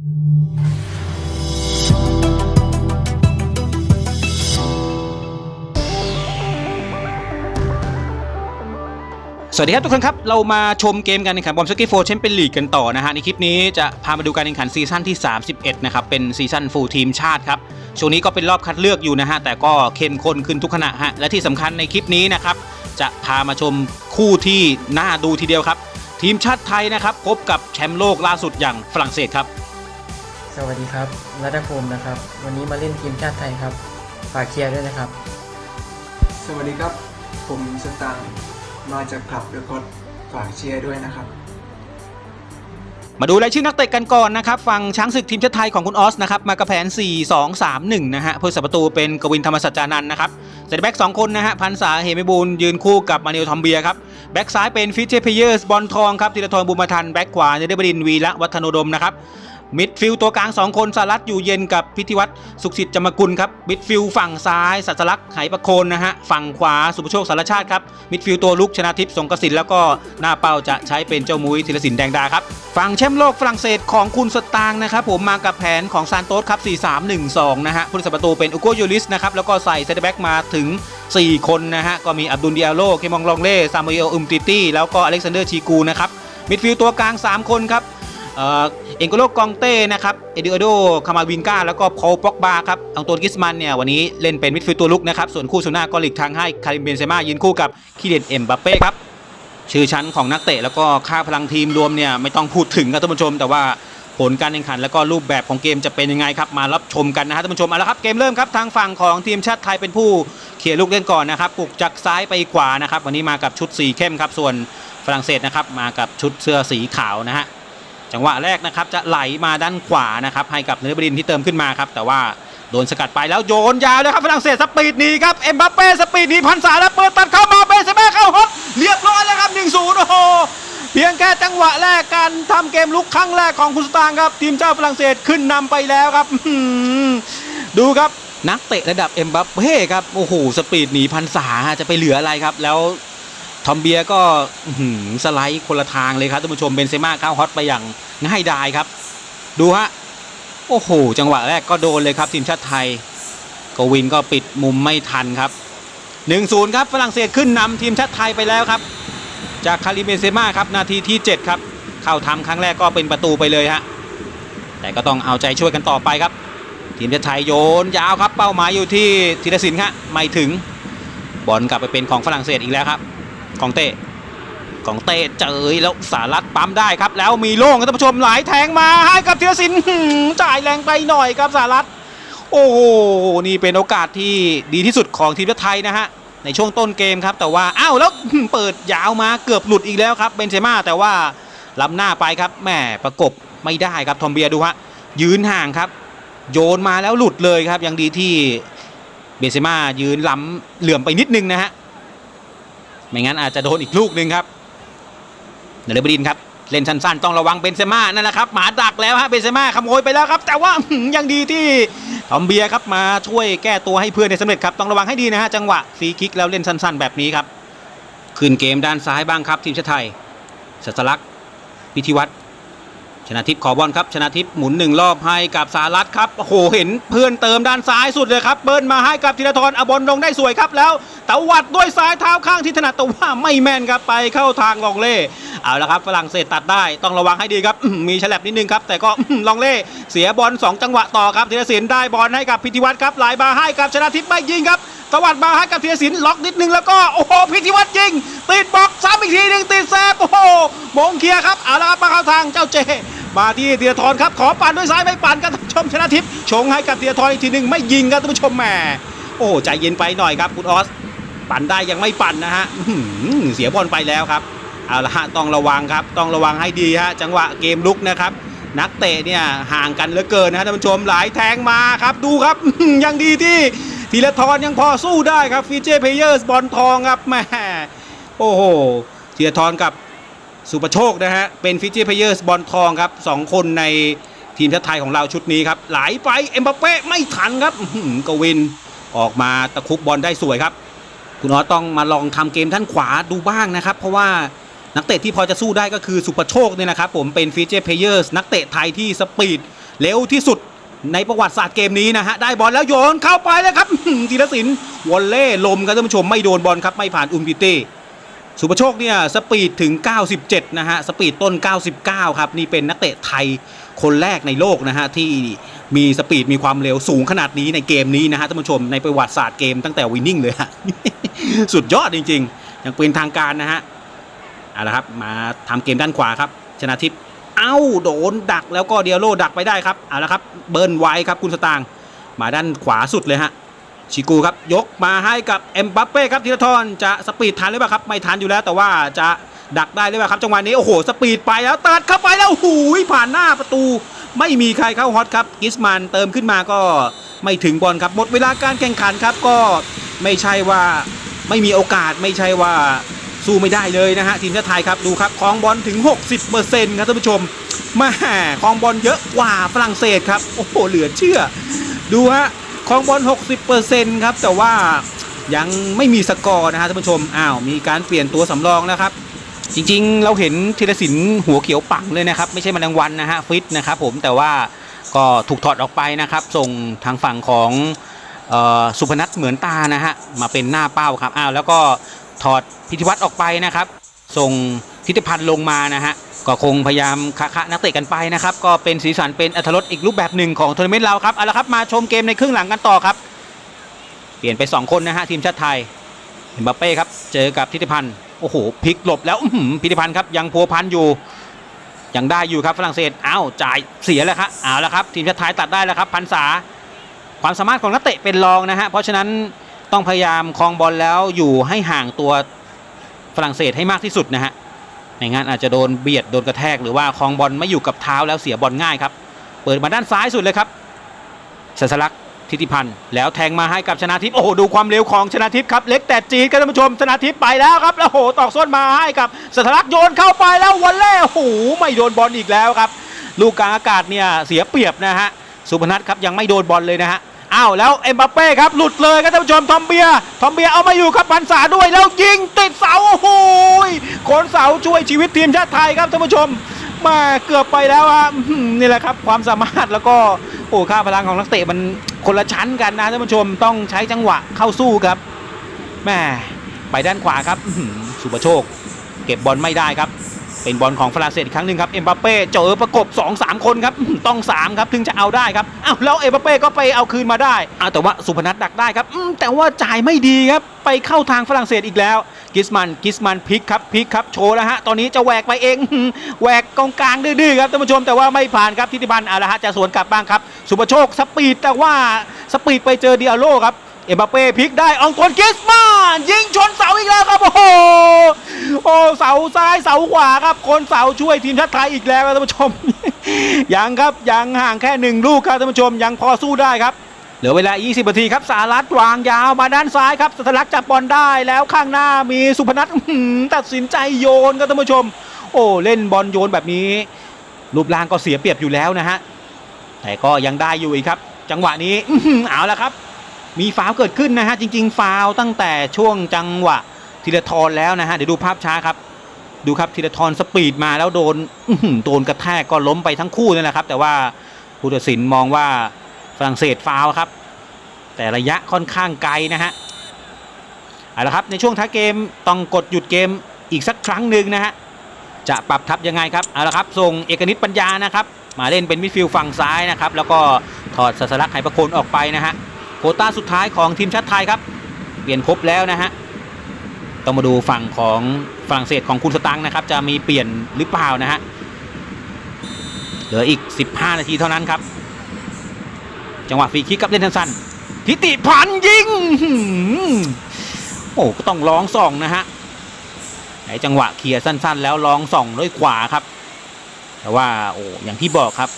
สวัสดีครับทุกคนครับ เรามาชมเกมการแข่งขันบอมสกีโฟร์แชมเปี้ยนลีกกันต่อนะฮะ ในคลิปนี้จะพามาดูการแข่งขันซีซั่นที่ 31 นะครับ เป็นซีซั่นฟูลทีมชาติครับ ช่วงนี้ก็เป็นรอบคัดเลือกอยู่นะฮะ แต่ก็เข้มข้นขึ้นทุกขณะฮะ และที่สำคัญในคลิปนี้นะครับ จะพามาชมคู่ที่น่าดูทีเดียวครับ ทีมชาติไทยนะครับพบกับแชมป์โลกล่าสุดอย่างฝรั่งเศสครับ วัสดีครับรัตภูมินะครับ วันนี้มาเล่นทีมชาติไทยครับ ฝากเชียร์ด้วยนะครับ สวัสดีครับ ผมสตางค์มาจากคลับเดอะคอตฝากเชียร์ด้วยนะครับ มาดูรายชื่อนักเตะกันก่อนนะครับฝั่งช้างศึกทีมชาติไทยของคุณออสนะครับมากระแผน 4 2 3 1 นะฮะผู้สัประตูเป็นกวินธรรมสัจจานันท์นะครับเซนเตอร์แบ็ก2คนนะฮะพันษาเหมิบูลย์ยืนคู่กับมานิลทอมเบียครับแบ็กซ้ายเป็นฟิชเชเพเยอร์สบอลทองครับธีรทรบุญมาทันแบ็กขวาเนเดบดินทร์วีระวัฒนโดมนะครับ มิดฟิลตัวกลาง 2 คนสารัตอยู่เย็นกับพิธิวัตรสุขสิทธิ์จมกุลครับมิดฟิลฝั่งซ้ายสัจลักษ์ไหประโคนนะฮะฝั่งขวาสุภโชคสารชาติครับมิดฟิลตัวลุกชนะทิพย์สงกสินแล้วก็หน้าเป้าจะใช้เป็นเจ้ามุ้ยธีรศิลป์แดงดาครับฝั่งแชมป์โลกฝรั่งเศสของคุณสตางนะครับผมมากับแผนของซานโตสครับ4-3-1-2นะฮะผู้รักษาประตูเป็นอุโกยูริสนะครับแล้วก็ใส่เซตแบ็กมาถึง 4 คนนะฮะก็มีอับดุลเดิอาโลเคมองลองเล่ซามูเอลอุมติตี้แล้วก็อเล็กซานเดอร์ชีกูนะครับมิดฟิลตัวกลาง 3 คนครับ เอ่อเอ็นโกโลกองเต้นะครับ เอดิโอโด คามาวินกาแล้วก็พอลป็อกบาครับอังโตนกิสมันเนี่ยวันนี้เล่นเป็นมิดฟิลด์ตัวลุกนะครับ ส่วนคู่สุหน้าก็หลีกทางให้คาริมเบนเซม่ายืนคู่กับคีเดนเอ็มบัปเป้ครับ ชื่อชั้นของนักเตะแล้วก็ค่าพลังทีมรวมเนี่ยไม่ต้องพูดถึงครับท่านผู้ชม แต่ว่าผลการแข่งขันแล้วก็รูปแบบของเกมจะเป็นยังไงครับมารับชมกันนะฮะท่านผู้ชมเอาละครับเกมเริ่มครับทางฝั่งของทีมชาติไทยเป็นผู้เคลียลูกเล่นก่อนนะครับปลุกจากซ้ายไปขวานะครับวันนี้มากับชุดสีเข้มครับส่วนฝรั่งเศสนะครับมากับชุดเสื้อสีขาวนะฮะ จังหวะแรกนะครับจะไหลมาด้านขวานะครับให้กับเนเธอร์แลนที่เติมขึ้นมาครับแต่ว่าโดนสกัดไปแล้วโยนยาวเลยครับฝรั่งเศสสปีดหนีครับเอ็มบัปเป้สปีดหนีพันษาแล้วเปิดตัดเข้ามาเบนเซม่าเข้าฮอตเรียบร้อยแล้วครับ1-0โอ้โหเพียงแค่จังหวะแรกการทำเกมลุกครั้งแรกของคุณสตางครับทีมเจ้าฝรั่งเศสขึ้นนำไปแล้วครับดูครับนักเตะระดับเอ็มบัปเป้ครับโอ้โหสปีดหนีพันษาจะไปเหลืออะไรครับแล้ว ทอมเบียก็สไลด์คนละทางเลยครับท่านผู้ชมเบนเซม่าเข้าฮอตไปอย่างง่ายดายครับ ดูฮะโอ้โห จังหวะแรกก็โดนเลยครับทีมชาติไทยกวินก็ปิดมุมไม่ทันครับ1-0ครับฝรั่งเศสขึ้นนำทีมชาติไทยไปแล้วครับ จากคาริเบนเซม่าครับนาทีที่ 7 ครับ เข้าทำครั้งแรกก็เป็นประตูไปเลยฮะแต่ก็ต้องเอาใจช่วยกันต่อไปครับ ทีมชาติไทยโยนยาวครับ เป้าหมายอยู่ที่ธีรศิลป์ครับไม่ถึงบอลกลับไปเป็นของฝรั่งเศสอีกแล้วครับ ของเต้ของเต้เจยแล้วสารัตปั๊มได้ครับ แล้วมีโล่งท่านผู้ชมหลายแทงมาให้กับธีรศิลป์จ่ายแรงไปหน่อยครับสารัตโอ้โหนี่เป็นโอกาสที่ดีที่สุดของทีมชาติไทยนะฮะในช่วงต้นเกมครับแต่ว่าอ้าวแล้วเปิดยาวมาเกือบหลุดอีกแล้วครับเบนเซม่าแต่ว่าล้ำหน้าไปครับแหมประกบไม่ได้ครับทอมเบียดูฮะยืนห่างครับ โยนมาแล้วหลุดเลยครับยังดีที่เบนเซม่ายืนล้ำเหลื่อมไปนิดนึงนะฮะ ไม่งั้นอาจจะโดนอีกลูกหนึ่งครับเนเบดินครับเล่นสั้นๆต้องระวังเบนเซม่านั่นแหละครับหมาดักแล้วฮะเบนเซม่าขโมยไปแล้วครับ แต่ว่ายังดีที่ทอมเบียครับมาช่วยแก้ตัวให้เพื่อนในสำเร็จครับต้องระวังให้ดีนะฮะจังหวะฟรีคิกแล้วเล่นสั้นๆ แบบนี้ครับ ขึ้นเกมด้านซ้ายบ้างครับทีมชาติไทยสัสลักษพิธิวัตร ชนะทิพย์ขอบอลครับชนะทิพย์หมุนหนึ่งรอบให้กับสารัตครับโอ้โหเห็นเพื่อนเติมด้านซ้ายสุดเลยครับเบิ้ลมาให้กับธีรทรอบอลลงได้สวยครับแล้วตวัดด้วยซ้ายเท้าข้างที่ถนัดแต่ว่าไม่แม่นครับไปเข้าทางลองเล่เอาละครับฝรั่งเศสตัดได้ต้องระวังให้ดีครับมีฉลับนิดนึงครับแต่ก็ลองเล่เสียบอลสองจังหวะต่อครับธีรศิลป์ได้บอลให้กับพิธิวัตรครับไหลมาให้กับชนะทิพย์ไม่ยิงครับ ตวัดมาให้กับธีรศิลป์ล็อกนิดนึงแล้วก็โอ้โหพิธิวัตรยิง ติดบล็อกซ้ำอีกทีหนึ่งติดแซบโอ้โหมงเคลียครับเอาละครับมาเข้าทางเจ้าเจมาที่ธีรทรครับขอปั่นด้วยซ้ายไม่ปั่นครับท่านผู้ชมชนะทิพย์ชงให้กับธีรทรอีกทีหนึ่งไม่ยิงครับท่านผู้ชมแหมโอ้ใจเย็นไปหน่อยครับคุณออสปั่นได้ยังไม่ปั่นนะฮะเสียบอลไปแล้วครับเอาละฮะต้องระวังครับต้องระวังให้ดีฮะจังหวะเกมลุกนะครับนักเตะเนี่ยห่างกันเหลือเกินนะฮะท่านผู้ชมหลายแทงมาครับดูครับยังดีที่ ธีรทรยังพอสู้ได้ครับฟีเจเพเยอร์สบอลทองครับแหมโอ้โหธีรทรกับสุประโชคนะฮะเป็นฟิจิเพเยอร์สบอลทองครับสองคนในทีมชาติไทยของเราชุดนี้ครับไหลไปเอ็มบัปเป้ไม่ทันครับกวินออกมาตะคุบบอลได้สวยครับ คุณออต้องมาลองทำเกมท่านขวาดูบ้างนะครับ เพราะว่านักเตะที่พอจะสู้ได้ก็คือสุประโชคเนี่ยนะครับผมเป็นฟิจิเพเยอร์สนักเตะไทยที่สปีดเร็วที่สุด ในประวัติศาสตร์เกมนี้นะฮะได้บอลแล้วโยนเข้าไปเลยครับธีรศิลป์วอลเล่ลมครับท่านผู้ชมไม่โดนบอลครับไม่ผ่านอุมติเต้สุประโชคเนี่ยสปีดถึง 97 นะฮะสปีดต้น 99 ครับ นี่เป็นนักเตะไทยคนแรกในโลกนะฮะที่มีสปีดมีความเร็วสูงขนาดนี้ในเกมนี้นะฮะท่านผู้ชมในประวัติศาสตร์เกมตั้งแต่วินนิ่งเลยฮะสุดยอดจริงๆ อย่างเป็นทางการนะฮะเอาละครับมาทำเกมด้านขวาครับ ชนะทิพย์ เอ้าโดนดักแล้วก็เดียโลดักไปได้ครับเอาละครับเบิร์นไว้ครับคุณสตางค์มาด้านขวาสุดเลยฮะชิกูครับยกมาให้กับเอ็มบัปเป้ครับธีรทรจะสปีดทันหรือเปล่าครับไม่ทันอยู่แล้วแต่ว่าจะดักได้หรือเปล่าครับจังหวะนี้โอ้โหสปีดไปแล้วตัดเข้าไปแล้วหูยผ่านหน้าประตู ไม่มีใครเข้าฮอตครับกิสมันเติมขึ้นมาก็ไม่ถึงบอลครับหมดเวลาการแข่งขันครับก็ไม่ใช่ว่าไม่มีโอกาสไม่ใช่ว่า สู้ไม่ได้เลยนะฮะทีมชาติไทยครับดูครับครองบอลถึง 60%ครับท่านผู้ชมแมาครองบอลเยอะกว่าฝรั่งเศสครับโอ้โหเหลือเชื่อ ดูฮะครองบอล 60%ครับแต่ว่ายังไม่มีสกอร์นะฮะท่านผู้ชมอ้าวมีการเปลี่ยนตัวสำรองแล้วครับจริงๆ เราเห็นธีรศิลป์หัวเขียวปังเลยนะครับ ไม่ใช่มแมลงวันนะฮะฟิตนะครับผมแต่ว่าก็ถูกถอดออกไปนะครับ ส่งทางฝั่งของออสุพนัทเหมือนตานะฮะมาเป็นหน้าเป้าครับอ้าวแล้วก็ ถอดพิธิวัตรออกไปนะครับ ส่งทิติพันธ์ลงมานะฮะก็คงพยายามคะคะนักเตะกันไปนะครับ ก็เป็นสีสันเป็นอัธรสอีกรูปแบบหนึ่งของทัวร์นาเมนต์เราครับเอาละครับมาชมเกมในครึ่งหลังกันต่อครับ เปลี่ยนไป 2 คนนะฮะทีมชาติไทยเอ็มบัปเป้ครับเจอกับทิติพันธ์โอ้โหพลิกหลบแล้วพิธิพันธ์ครับยังพัวพันอยู่ยังได้อยู่ครับฝรั่งเศสอ้าวจ่ายเสียแล้วครับเอาละครับ ทีมชาติไทยตัดได้แล้วครับพันษาความสามารถของนักเตะเป็นรองนะฮะเพราะฉะนั้น ต้องพยายามครองบอลแล้วอยู่ให้ห่างตัวฝรั่งเศสให้มากที่สุดนะฮะในงานอาจจะโดนเบียดโดนกระแทกหรือว่าครองบอลไม่อยู่กับเท้าแล้วเสียบอลง่ายครับ เปิดมาด้านซ้ายสุดเลยครับสัสลักษณ์ทิติพันธ์แล้วแทงมาให้กับชนะทิพย์โอ้โหดูความเร็วของชนะทิพย์ครับเล็กแต่จีดครับท่านผู้ชมชนะทิพย์ไปแล้วครับแล้วโอ้โหตอกส้นมาให้กับสัสลักษณ์โยนเข้าไปแล้ววอลเล่โอ้โหไม่โดนบอลอีกแล้วครับ ลูกกลางอากาศเนี่ยเสียเปรียบนะฮะสุพนัทครับยังไม่โดนบอลเลยนะฮะ อ้าวแล้วเอ็มบัปเป้ครับหลุดเลยครับท่านผู้ชมทอมเบียทอมเบียเอามาอยู่ครับพันษาด้วยแล้วยิงติดเสาโอ้โหคนเสาช่วยชีวิตทีมชาติไทยครับท่านผู้ชมมาเกือบไปแล้วอื้อหือนี่แหละครับความสามารถแล้วก็โอ้ค่าพลังของนักเตะมันคนละชั้นกันนะท่านผู้ชมต้องใช้จังหวะเข้าสู้ครับแม่ไปด้านขวาครับสุประโชค เก็บบอลไม่ได้ครับ เป็นบอลของฝรั่งเศสอีกครั้งหนึ่งครับเอ็มบัปเป้เจอประกบ 2 3 คนครับต้อหือต้อง 3 ครับ ถึงจะเอาได้ครับอ้าวแล้วเอ็มบัปเป้ก็ไปเอาคืนมาได้อ้าวแต่ว่าสุพนัทดักได้ครับแต่ว่าจ่ายไม่ดีครับไปเข้าทางฝรั่งเศสอีกแล้ว กิสมันกิสมันพลิกครับพลิกครับโชว์แล้วฮะตอนนี้จะแหวกไปเองแหวกกองกลางดื้อๆครับท่านผู้ชมแต่ว่าไม่ผ่านครับทิติพันเอาละฮะจะสวนกลับบ้างครับสุประโชคสปีดแต่ว่าสปีดไปเจอเดิอาโลครับ เอ็มบัปเป้พลิกได้อองตวนกิสมานยิงชนเสาอีกแล้วครับโอ้โหโอ้เสาซ้ายเสาขวาครับ คนเสาช่วยทีมชาติไทยอีกแล้วครับท่านผู้ชม ยังครับยังห่างแค่หนึ่งลูกครับท่านผู้ชมยังพอสู้ได้ครับเหลือเวลา 20 นาทีครับ สารัตวางยาวมาด้านซ้ายครับสลักจับบอลได้แล้วข้างหน้ามีสุพนัทตัดสินใจโยนครับท่านผู้ชม โอ้เล่นบอลโยนแบบนี้ รูปร่างก็เสียเปรียบอยู่แล้วนะฮะ แต่ก็ยังได้อยู่อีกครับ จังหวะนี้เอาละครับ มีฟาวเกิดขึ้นนะฮะจริง ๆ ฟาวตั้งแต่ช่วงจังหวะธีรทรแล้วนะฮะเดี๋ยวดูภาพช้าครับ ดูครับธีรทรสปีดมาแล้วโดนโดนกระแทกก็ล้มไปทั้งคู่นั่นแหละครับ แต่ว่าผู้ตัดสินมองว่าฝรั่งเศสฟาวครับ แต่ระยะค่อนข้างไกลนะฮะเอาละครับในช่วงท้ายเกมต้องกดหยุดเกมอีกสักครั้งหนึ่งนะฮะจะปรับทับยังไงครับเอาละครับส่งเอกนิตปัญญานะครับ มาเล่นเป็นมิดฟิลด์ฝั่งซ้ายนะครับ แล้วก็ถอดสัสลักไหประโคนออกไปนะฮะ โคต้าสุดท้ายของทีมชาติไทยครับ เปลี่ยนครบแล้วนะฮะต้องมาดูฝั่งของฝรั่งเศสของคุณสตังนะครับ จะมีเปลี่ยนหรือเปล่านะฮะเหลืออีก 15 นาทีเท่านั้นครับ จังหวะฟรีคิกกับเล่นสั้นๆทิติพันยิงโอ้ก็ต้องร้องส่องนะฮะไหนจังหวะเคลียร์สั้น ๆ แล้วร้องส่องด้วยขวาครับ แต่ว่าโอ้อย่างที่บอกครับ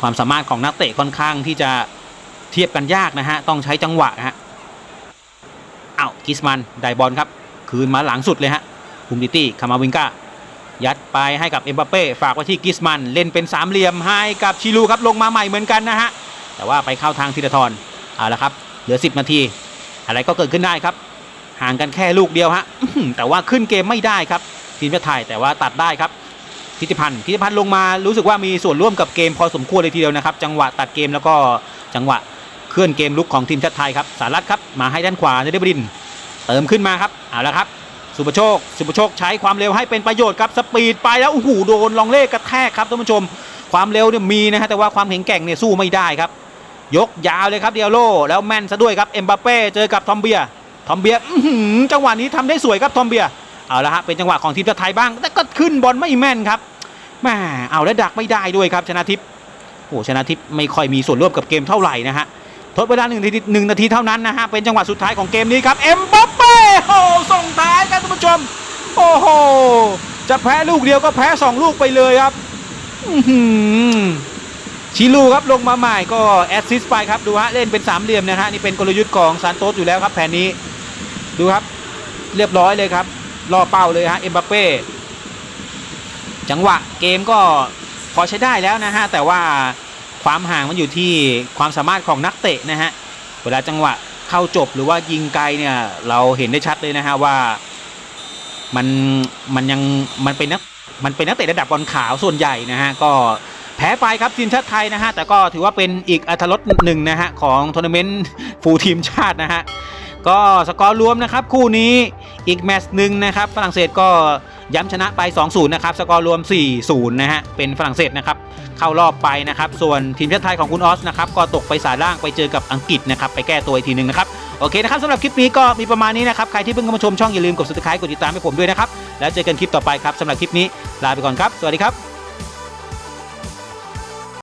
ความสามารถของนักเตะค่อนข้างที่จะ เทียบกันยากนะฮะ ต้องใช้จังหวะฮะอ้าวกิสมันได้บอลครับ คืนมาหลังสุดเลยฮะคุมดิตี้คามาวิงกายัดไปให้กับเอ็มบัปเป้ฝากไว้ที่กิสมัน เล่นเป็นสามเหลี่ยมให้กับชิลูครับลงมาใหม่เหมือนกันนะฮะ แต่ว่าไปเข้าทางธีรทรเอาละครับ เหลือ 10 นาที อะไรก็เกิดขึ้นได้ครับ ห่างกันแค่ลูกเดียวฮะแต่ว่าขึ้นเกมไม่ได้ครับ ทีมชาติไทยแต่ว่าตัดได้ครับทิติพันธ์ทิติพันธ์ลงมารู้สึกว่ามีส่วนร่วมกับเกมพอสมควรเลยทีเดียวนะครับ จังหวะตัดเกมแล้วก็จังหวะ เคลื่อนเกมลุกของทีมชาติไทยครับสารัตครับมาให้ด้านขวาเนเดบริน เติมขึ้นมาครับเอาละครับ สุประโชค สุประโชคใช้ความเร็วให้เป็นประโยชน์ครับสปีดไปแล้วโอ้โหโดนลองเล่กระแทกครับท่านผู้ชม ความเร็วเนี่ยมีนะฮะแต่ว่าความแข็งแกร่งเนี่ยสู้ไม่ได้ครับ ยกยาวเลยครับเดียโลแล้วแม่นซะด้วยครับเอ็มบัปเป้เจอกับทอมเบียทอมเบียจังหวะนี้ทำได้สวยครับทอมเบียเอาละฮะเป็นจังหวะของทีมชาติไทยบ้าง แต่ก็ขึ้นบอลไม่แม่นครับแม่เอาแล้วดักไม่ได้ด้วยครับชนะทิพย์โอ้ชนะทิพย์ไม่ค่อยมีส่วนร่วมกับเกมเท่าไหร่นะฮะ ทดเวลาหนึ่งนาทีหนึ่งนาทีเท่านั้นนะฮะ เป็นจังหวะสุดท้ายของเกมนี้ครับ เอ็มบัปเป้โอ้ส่งท้ายครับท่านผู้ชม โอ้โห จะแพ้ลูกเดียวก็แพ้สองลูกไปเลยครับชิลูครับลงมาใหม่ก็แอสซิสไปครับ ดูฮะ เล่นเป็นสามเหลี่ยมนะฮะ นี่เป็นกลยุทธ์ของซานโตสอยู่แล้วครับแผนนี้ ดูครับ เรียบร้อยเลยครับล่อเป้าเลยฮะเอ็มบัปเป้จังหวะเกมก็พอใช้ได้แล้วนะฮะ แต่ว่า ความห่างมันอยู่ที่ความสามารถของนักเตะนะฮะเวลาจังหวะเข้าจบหรือว่ายิงไกลเนี่ยเราเห็นได้ชัดเลยนะฮะว่ามันมันยังมันเป็นนักมันเป็นนักเตะระดับบอลขาวส่วนใหญ่นะฮะก็แพ้ไปครับทีมชาติไทยนะฮะแต่ก็ถือว่าเป็นอีกอัธรสหนึ่งนะฮะของทัวร์นาเมนต์ฟูลทีมชาตินะฮะก็สกอร์รวมนะครับคู่นี้อีกแมตช์หนึ่งนะครับฝรั่งเศสก็ ย้ำชนะไป 2-0 นะครับ สกอร์รวม 4-0 นะฮะ เป็นฝรั่งเศสนะครับ เข้ารอบไปนะครับ ส่วนทีมชาติไทยของคุณออสนะครับ ก็ตกไปสายล่างไปเจอกับอังกฤษนะครับ ไปแก้ตัวอีกทีหนึ่งนะครับ โอเคนะครับสำหรับคลิปนี้ก็มีประมาณนี้นะครับ ใครที่เพิ่งเข้ามาชมช่องอย่าลืมกด subscribe กดติดตามให้ผมด้วยนะครับ แล้วเจอกันคลิปต่อไปครับสำหรับคลิปนี้ลาไปก่อนครับ สวัสดีครับ